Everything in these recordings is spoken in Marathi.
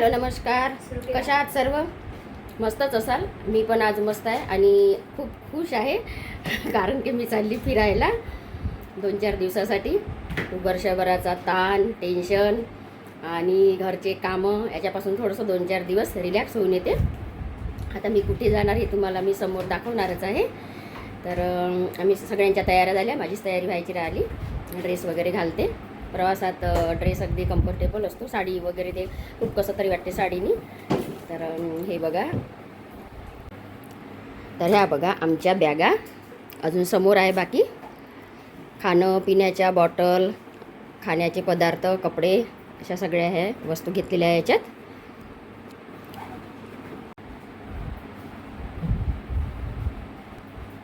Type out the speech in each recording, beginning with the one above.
हॅलो नमस्कार. कशा आहात सर्व? मस्तच असाल. मी पण आज मस्त आहे आणि खूप खुश आहे. कारण की मी चालली फिरायला दोन चार दिवसासाठी. वर्षभराचा ताण टेन्शन आणि घरचे कामं याच्यापासून थोडंसं दोन चार दिवस रिलॅक्स होऊन येते. आता मी कुठे जाणार हे तुम्हाला मी समोर दाखवणारच आहे. तर आम्ही सगळ्यांच्या तयाऱ्या झाल्या. माझीच तयारी व्हायची राहिली. ड्रेस वगैरे घालते. प्रवासात ड्रेस अगदी कम्फर्टेबल असतो. साडी वगैरे ते खूप कसं तरी वाटते साडीनी. तर हे बघा. तर ह्या बघा आमच्या बॅगा. अजून समोर आहे बाकी. खाणं पिण्याच्या बॉटल खाण्याचे पदार्थ कपडे अशा सगळ्या ह्या वस्तू घेतलेल्या आहे याच्यात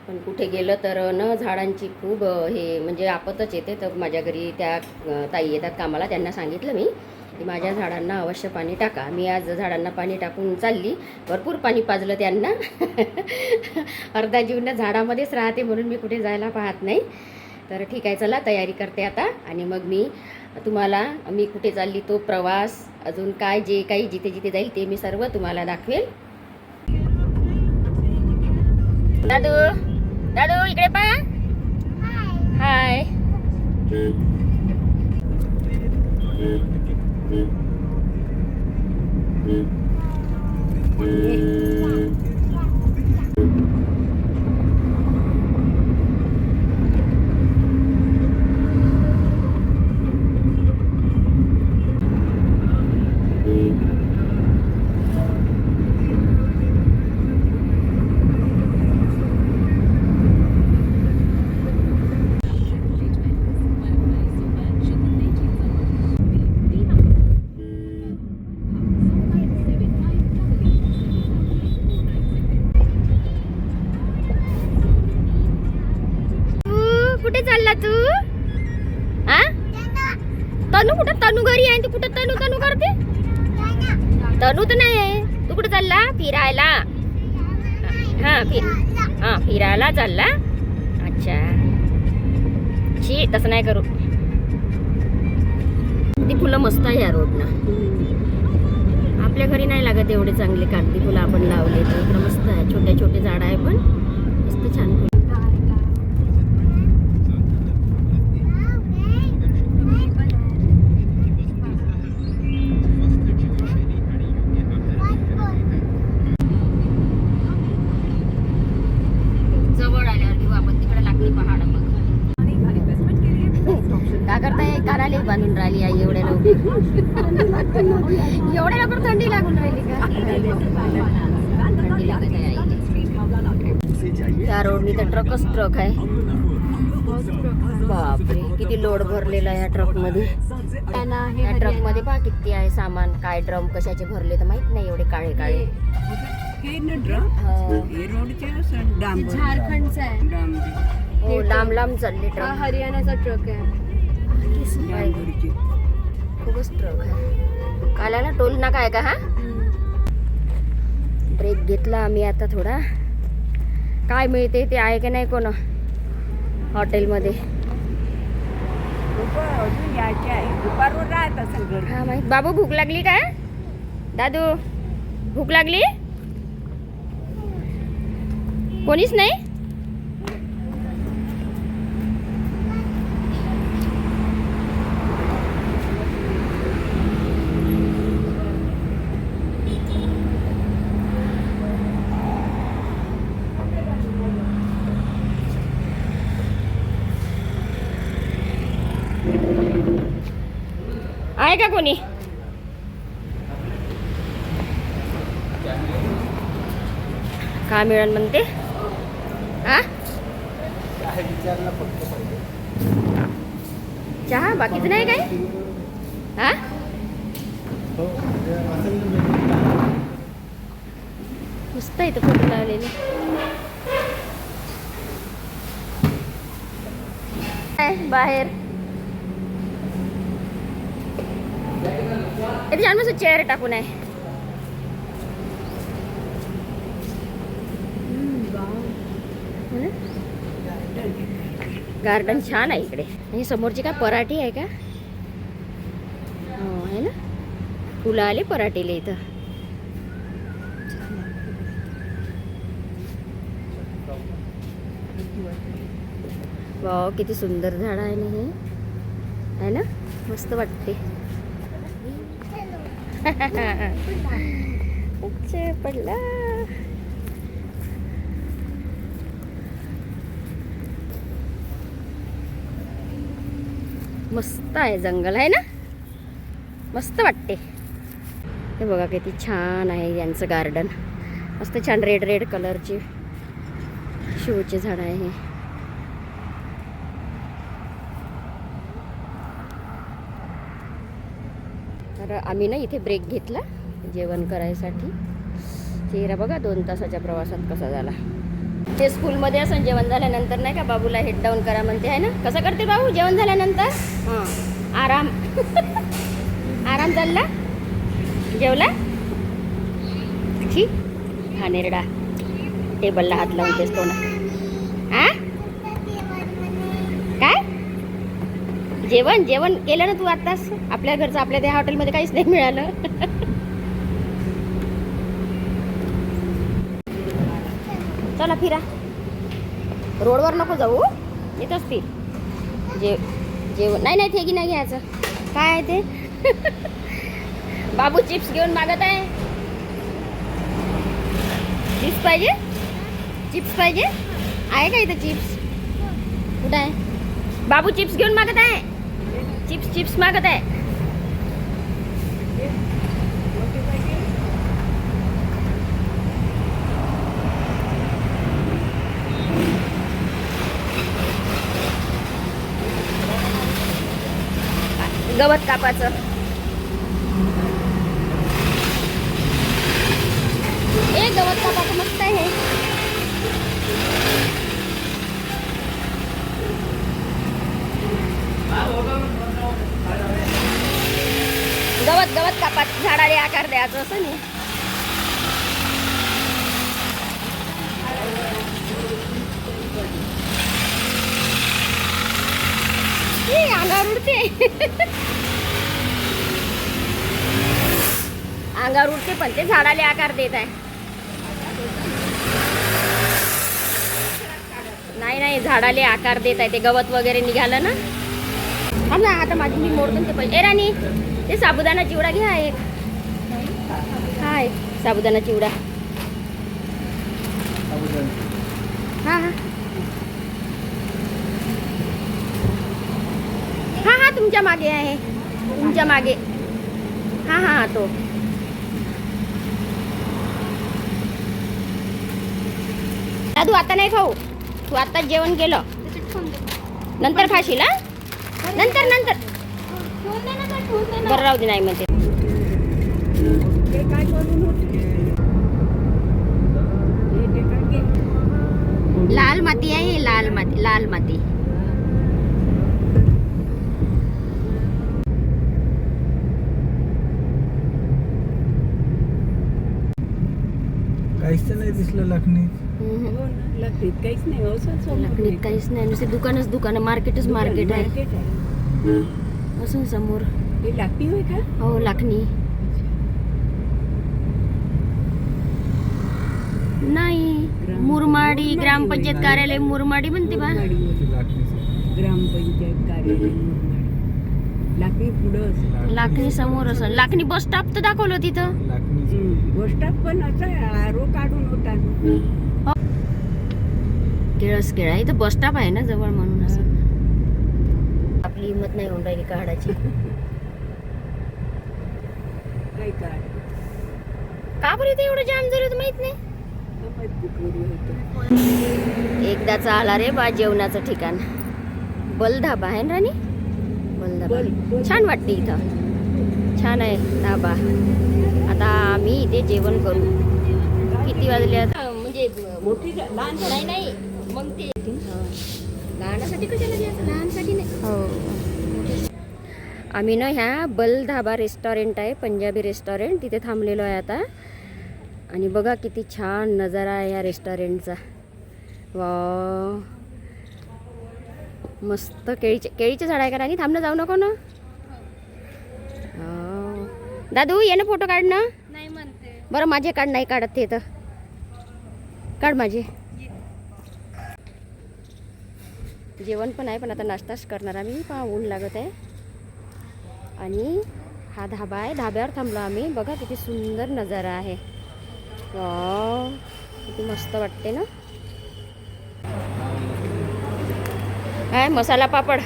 पण कुठे गेलं तर न झाडांची खूप हे म्हणजे आपतच येते. तर माझ्या घरी त्या ताई येतात कामाला. त्यांना सांगितलं मी की माझ्या झाडांना अवश्य पाणी टाका. मी आज झाडांना पाणी टाकून चालली. भरपूर पाणी पाजलं त्यांना. अर्धा जीवन झाडामध्येच राहते म्हणून मी कुठे जायला पाहत नाही. तर ठीक आहे चला तयारी करते आता. आणि मग मी तुम्हाला मी कुठे चालली तो प्रवास अजून काय जे काही जिथे जिथे जाईल ते मी सर्व तुम्हाला दाखवेल. दादू! दादू इकडे पहा हाय तू हा फिर हा फिरायला चालला. अच्छा. शी तसं नाही करू. ती फुलं मस्त आहे या रोडनं आपल्या घरी नाही लागत एवढे चांगले कागदी फुलं आपण लावले तर. मस्त आहे छोटे छोटे झाड आहे पण. मस्त छान फुलं जवळ आल्यावर किंवा आपण तिकडे लागली पहाड बघ का करताय कानाले बांधून राहिली आई एवढ्या लवकर. एवढ्या लवकर थंडी लागून राहिली का. त्या रोडनी तर ट्रकच ट्रक आहे. बापरे किती लोड भरलेला आहे या ट्रकमध्ये या ट्रकमध्ये पहा किती आहे सामान काय ड्रम कशाचे भरले तर माहीत नाही एवढे काळे काळे. हे झारखंडचा आहे. हो लांब लांब चालले ट्रक हरियाणाचा ट्रक आहे. डांबरचे खूपच ट्रक आहे. काल्याला टोल नाका आहे का हा? ब्रेक घेतला आम्ही आता थोडा. काय मिळते ते आहे की नाही कोण? हॉटेलमध्ये. हा माहीत. बाबू भूक लागली का? दादू भूक लागली? कोणीच नाही? आहे का कोणी? का मिळेल म्हणते? हा चहा? बाकीचं नाही काय? हा मस्त इथं फोटो लावलेले. काय? बाहेर. इथे छान मस्त चेअर टाकून आहे. गार्डन छान आहे इकडे. आणि समोरची काय पराठी आहे का? हो आहे ना? फुलं आले पराठीले इथं. वाव किती सुंदर झाड आहे ना हे. आहे ना? मस्त वाटते. अच्छा पडला मस्त आहे जंगल आहे ना? मस्त वाटते. हे बघा किती छान आहे यांचं गार्डन मस्त छान रेड रेड कलरची शिवचे झाडं आहे तर आम्ही ना इथे ब्रेक घेतला जेवण करायसाठी. चेहरा बघा दोन तासाच्या प्रवासात कसा झाला. ते स्कूलमध्ये असं जेवण झाल्यानंतर नाही का बाबूला हेड डाऊन करा म्हणते आहे ना? कसं करते बाबू? जेवण झाल्यानंतर? हां आराम. आराम चालला? जेवला? छी नेरडा. टेबलला हात लावून तेच तो ना आ काय जेवण जेवण केलं ना तू आत्ताच? आपल्या घरचं आपल्या त्या हॉटेलमध्ये काहीच नाही मिळालं. चला फिरा. रोडवर नको जाऊ इथंच फिर. जे जेवण नाही नाही थेगी नाही घ्यायचं. काय आहे ते? बाबू चिप्स घेऊन मागत आहे. चिप्स पाहिजे? चिप्स पाहिजे? आहे का इथं चिप्स? कुठं आहे? बाबू चिप्स घेऊन मागत आहे. चिप्स चिप्स मागत आहे. गवत कापाचं हे गवत कापाचं मस्त आहे हे गवत कापात झाडाला आकार द्यायचं असं नाही. ए, अंगावर उडते. अंगावर उडते पण ते झाडाले आकार देत आहे. नाही नाही झाडाले आकार देत आहे. ते गवत वगैरे निघालं ना. ना आता माझी मी मोडतो ते पैसे राणी. ते साबुदाणा चिवडा घ्या एक हाय साबुदाणा चिवडा हा हा हा हा तुमच्या मागे आहे तुमच्या मागे हा हा हा तो दादू आता नाही खाऊ तू आताच जेवण केलं नंतर खाशील हा नंतर नंतर बरं राहू दे नाही म्हणते हे. लाल माती आहे हे लाल माती लाल माती काहीच नाही दिसलं लखनी हम्म. हो ना, लखनीत काहीच नाही समोर लखनीत नाही. काहीच नाही नुसते दुकानच दुकान मार्केटच मार्केट आहे मार्केट आहे असं समोर हे लागती होय का हो लाखनी नाही मुरमाडी ग्रामपंचायत. कार्यालय मुरमाडी म्हणते बा. ग्रामपंचायत कार्यालय मुरमाडी पुढं असं लाखनी समोर असं लाखनी बस स्टॉप तर दाखवलं तिथं बस स्टॉप पण असं आरो काढून होता. केळस केळा इथं बस स्टॉप आहे ना जवळ म्हणून असं आपली हिंमत नाही होऊन राहिली काढायची काय काढ का बरं इथे एवढं जाम झालं होतं माहीत नाही. एकदाचा आला रे बा जेवणाचं ठिकाण. बल धाबा आहे ना राणी? बल धाबा बल- बल. छान वाटते इथं. छान आहे धाबा. आता आम्ही इथे जेवण करू. किती वाजले आता? म्हणजे मोठी लहान नाही नाही. मग ते लहानासाठी कशाला लहानसाठी नाही. हो. आम्ही ना ह्या बल धाबा रेस्टॉरंट आहे पंजाबी रेस्टॉरंट तिथे थांबलेलो आहे आता. आणि बघा किती छान नजारा आहे या रेस्टॉरंटचा वा मस्त केळीचे केळीचे झाड आहे का राणी? थांबणं जाऊ नको ना. दादू ये ना फोटो काढ ना. नाही म्हणते. बरं माझे काढ नाही काढत ते तर. काढ माझे. जेवण पण आहे पण आता नाश्ताच करणार आम्ही पहा ऊन लागत आहे. आणि हा धाबा आहे. धाब्यावर थांबलो आम्ही. बघा किती सुंदर नजारा आहे. किती मस्त वाटते ना? काय मसाला पापड.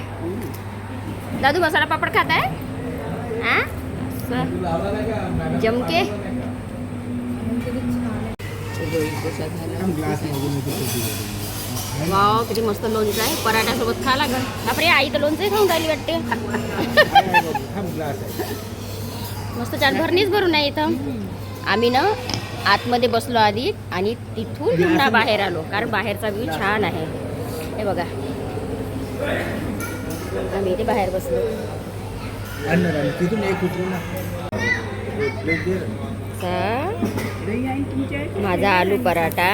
दादू मसाला पापड खात आहे. आ? असं. वाव किती मस्त लोणचं आहे. पराठ्यासोबत खा लागल. बापरे आई तर लोणचंही खाऊन राहिली वाटते. मस्त छान भरणीच भरून आहे इथं. आम्ही ना आतमध्ये बसलो आधी आणि तिथून पुन्हा बाहेर आलो कारण बाहेरचा व्ह्यू छान आहे. हे बघा. आम्ही इथे बाहेर बसलो. तिथून एक? माझा आलू पराठा.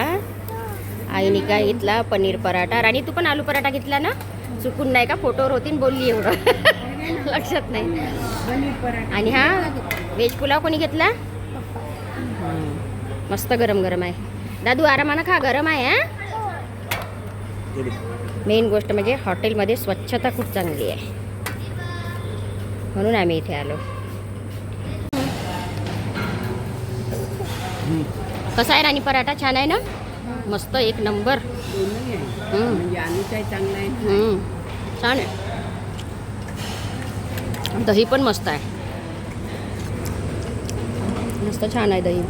आईने काय घेतला पनीर पराठा. आणि तू पण आलू पराठा घेतला ना? चुकून नाही का? फोटोवर होती बोलली एवढं. लक्षात नाही. आणि हा व्हेज पुलाव कोणी घेतला? मस्त गरम गरम आहे. दादू आरामानं खा. गरम आहे मेन गोष्ट म्हणजे हॉटेलमध्ये स्वच्छता खूप चांगली आहे. म्हणून आम्ही इथे आलो. कसा आहे राणी पराठा? छान आहे ना? मस्त एक नंबर. छान आहे. दही पण मस्त आहे. मस्त छान आहे दही.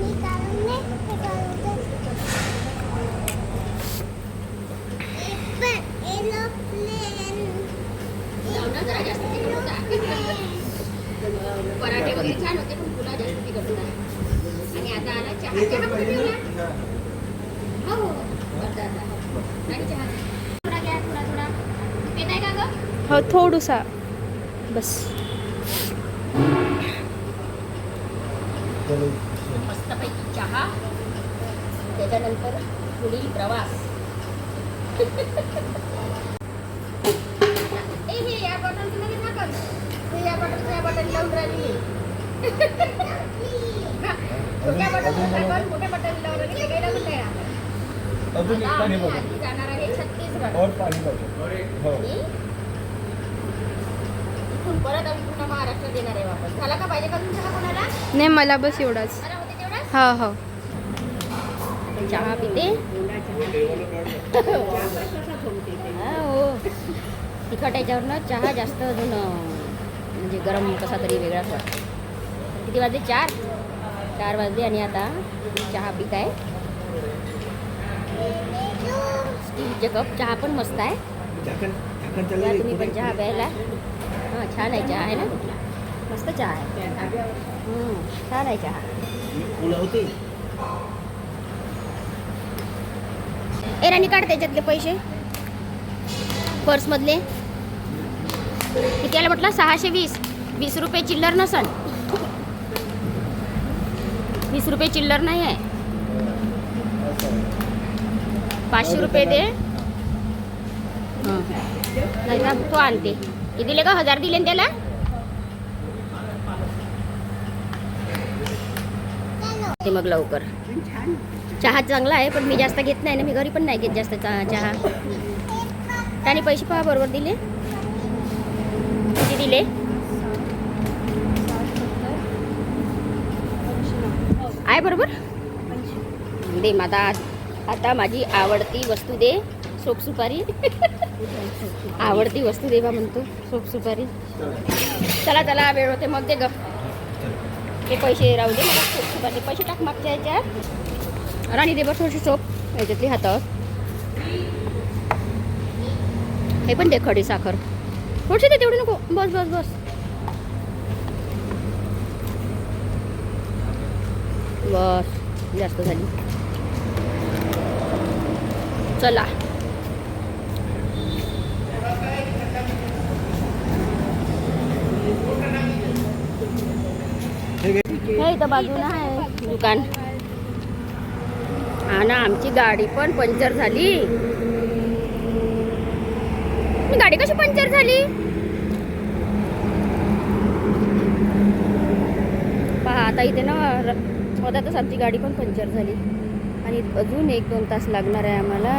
पराठे वगैरे छान होते पण तुला जास्त तिखट होता आणि आता आला चहा चहा कुठे ठेवला? हो हो अर्धा अर्धा हो. आणि चहा थोडा घ्या थोडा थोडा पेत आहे का गं हो थोडूसा बस मस्तपैकी चहा त्याच्यानंतर पुढील प्रवास ए, हे या बॉटलचं नाही झाकण. हे या बॉटलचं या बॉटल लावून राहिली छोट्या बॉटलचं झाकण मोठ्या बॉटल लावून राहिली ते काही लावून नाही राहिलं. अजून एक पाणी बघा. जाणार आहे छत्तीसगड. और पाणी बघा. हो. आणि इथून परत आम्ही पुन्हा महाराष्ट्रात येणार आहे वापस. झाला का पाहिजे का कोणाला? नाही मला बस एवढाच. मला होते तेवढा हा हो. चहा पिते? हा, हो. तिखट याच्यावरनं चहा जास्त अजून अं, म्हणजे गरम कसा तरी वेगळाच वाटतो किती वाजले? चार? चार वाजले आणि आता चहा पित आहे स्टीलचे कप चहा पण मस्त आहे. तुम्ही पण चहा प्यायला. हां छान आहे चहा आहे ना? मस्त चहा आहे. छान आहे चहा. मुलं होती. ए राणी काढ त्याच्यातले पैसे. पर्समधले. किती आले म्हटलं सहाशे वीस. वीस रुपये चिल्लर नसन. वीस रुपये चिल्लर नाही आहे पाचशे रुपये दे। का तो किती दिले का हज़ार दिले मग लवकर चहा चांगला पण मी जास्त घेत नाही, ना मी घरी नाही घेत जास्त चहा त्याने पैसे पहा बरोबर दिले। दिले आहे बरोबर? दे माझा आता माझी आवडती वस्तू दे. सोप सुपारी. आवडती वस्तू दे बा म्हणतो. सोप सुपारी. चला चला वेळ होते मग दे ग. ते पैसे राहू दे मला सोप सुपारी पैसे टाक मागच्या याच्यात राणी दे बरं थोडीशी सोप. याच्यातली हातावर. हे पण दे खडी साखर. थोडीशी दे तेवढी नको. बस बस बस. बस. जास्त झाली. चला. हे इथं बाजूला आहे दुकान. हा ना आमची गाडी पण पंक्चर झाली. गाडी कशी पंक्चर झाली? पहा आता इथे ना र- मधातच आमची गाडी पण पंक्चर झाली. आणि अजून एक दोन तास लागणार आहे आम्हाला.